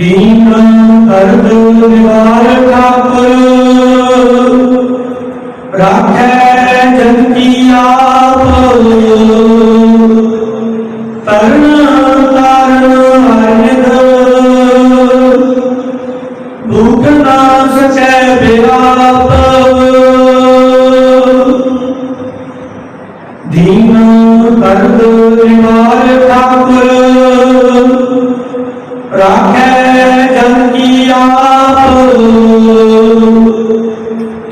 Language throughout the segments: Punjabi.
ਦੀਨ ਦਰਦ ਨਿਵਾਰ ਠਾਕੁਰ ਰਾਖੈ ਜਨ ਕੀ ਆਪ ਤਰਨ ਤਾਰਨ ਹਰਿਦ ਭੂਖ ਨਾ ਸਕੈ ਬਿਆਪ ਦੀਨ ਦਰਦ ਨਿਵਾਰ ਠਾਕੁਰ ਰਾਖੈ ਜਨ ਕੀ ਆਪ।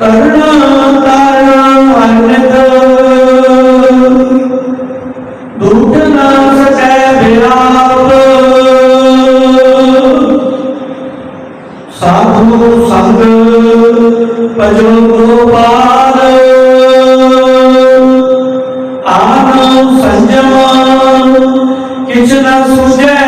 ਤਰਨ ਤਾਰਨ ਅਨੰਦ ਦੁਖ ਨਾ ਸਕੈ ਬਿਆਪ ਸਾਧੂ ਸੰਗ ਭਜੋ ਗੋਪਾਲ। ਆਨ ਸੰਜਮ ਕਿਛ ਨ ਸੁਝੈ।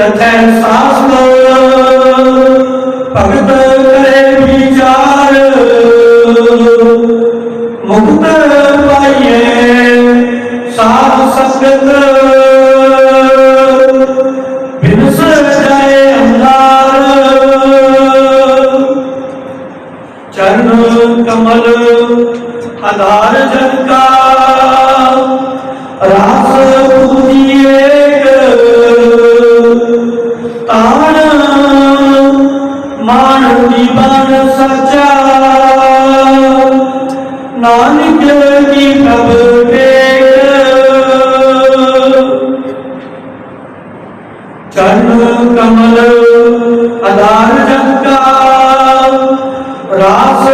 ਤਥੈ ਸਾਸਤ ਭਗਤ ਕਰੇ ਵਿਚਾਰ ਮੁਕਤ ਪਾਈਏ ਸਾਧ ਸੰਗਤ ਬਿਨਸ ਜਾਏ ਅੰਧਾਰ ਚਰਨ ਕਮਲ ਆਧਾਰ ਜਨ ਕਾ ਮਾਨ ਦੀਵਾਨ ਸਚਾ ਨਾਨਕ ਕੀ ਪ੍ਰਭ ਟੇਕ ਚਰਨ ਕਮਲ ਆਧਾਰ ਜਨ ਕਾ ਰਾਸ